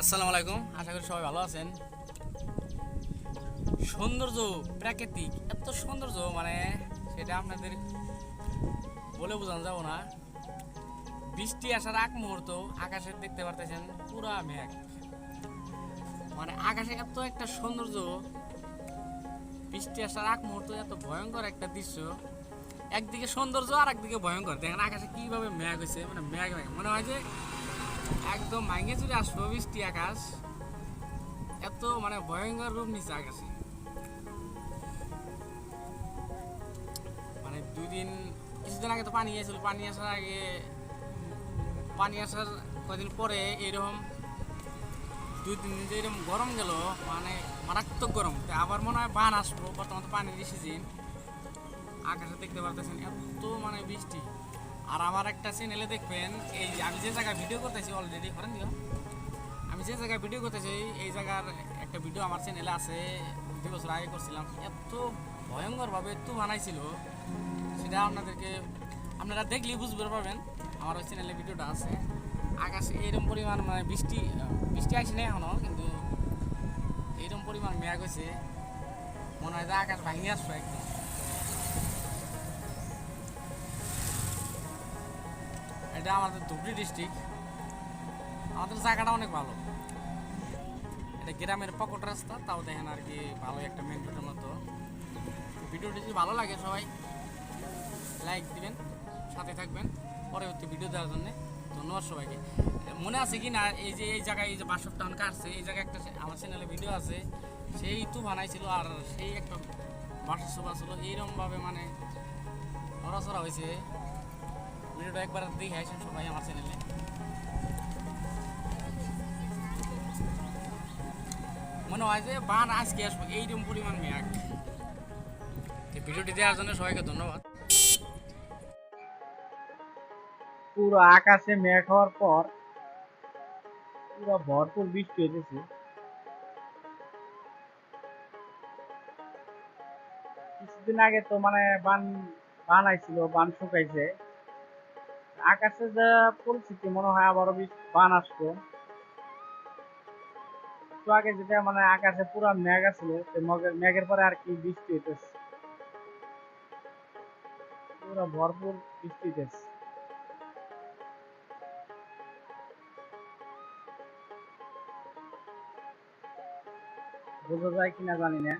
আসসালামু আলাইকুম, আশা করি সবাই ভালো আছেন। সৌন্দর্য প্রাকৃতিক, এত সৌন্দর্য মানে সেটা আপনাদের বলে বোঝানো যাব না। বৃষ্টি আসার আগ মুহূর্ত আকাশে দেখতে পারতেছেন পুরা মেঘ। মানে আকাশে এত একটা সৌন্দর্য, বৃষ্টি আসার আগ মুহূর্ত এত ভয়ঙ্কর একটা দৃশ্য। একদিকে সৌন্দর্য আর একদিকে ভয়ঙ্কর। দেখেন আকাশে কীভাবে মেঘ হয়েছে মানে মেঘ মেঘ। মনে হয় যে একদম মাইঙে চুরে আসব বৃষ্টি আকাশ। এত মানে ভয়ঙ্কর রূপ নিচে আকাশে। মানে দুই দিন কিছুদিন আগে তো পানি এসেছিল পানি আসার আগে, পানি আসার কদিন পরে এরকম দুই তিন দিন যে এরকম গরম গেল মানে মারাত্মক গরম। তো আবার মনে হয় বান আসব বর্তমান পানির সিজন আকাশে দেখতে পারতেছেন এত মানে বৃষ্টি। আর আমার একটা চ্যানেলে দেখবেন, এই আমি যে জায়গায় ভিডিও করতেছি অলরেডি করেন দিও। আমি যে জায়গায় ভিডিও করতেছি, এই জায়গার একটা ভিডিও আমার চ্যানেলে আছে, দুই বছর আগে করছিলাম। এত ভয়ঙ্করভাবে এত বানাইছিল, সেটা আপনাদেরকে, আপনারা দেখলেই বুঝতে পারবেন, আমার ওই চ্যানেলে ভিডিওটা আছে। আকাশে এইরকম পরিমাণ মানে বৃষ্টি বৃষ্টি আসে না এখনও কিন্তু এইরকম পরিমাণ মেঘ হয়েছে। মনে হয় যে আকাশ ভাঙিয়ে আসবে একদম। এটা আমাদের ধুবড়ি ডিস্ট্রিক্ট আমাদের জায়গাটা অনেক ভালো। এটা গ্রামের পকট রাস্তা, তাও দেখেন আর কি ভালো একটা মেন রোডের মতো। ভিডিওটি যদি ভালো লাগে সবাই লাইক দিবেন, সাথে থাকবেন পরবর্তী ভিডিও দেওয়ার জন্য। ধন্যবাদ সবাইকে। মনে আছে কি না এই যে, এই জায়গায় এই যে বাসব টাউন কাটছে এই জায়গায় একটা আমার চ্যানেলে ভিডিও আছে, সেই তো বানাইছিল আর সেই একটা বাসা সভা ছিল এইরকমভাবে মানে নড়াচড়া হয়েছে। ভিডিওটা একবার দেখে আসেন সবাই আমার চ্যানেলে মনে হয় যে বান আজকে আসব, এইরকম পরিমাণ ভিডিওটি দেওয়ার জন্য সবাইকে ধন্যবাদ। পুরো আকাশে মেঘ হওয়ার পর পুরো ভরপুর বৃষ্টি হয়েছে কিছুদিন আগে তো মানে বান বান আইছিল বান শুকাইছে। আকাশে যা পরিস্থিতি মনে হয় আবারও বান আসতো একটু আগে যেটা মানে আকাশে পুরো মেঘ মেঘের মেঘের পরে আর কি বৃষ্টি হইতেছে। পুরো ভরপুর বৃষ্টি হইতেছে। বোঝা যায় কিনা জানি না।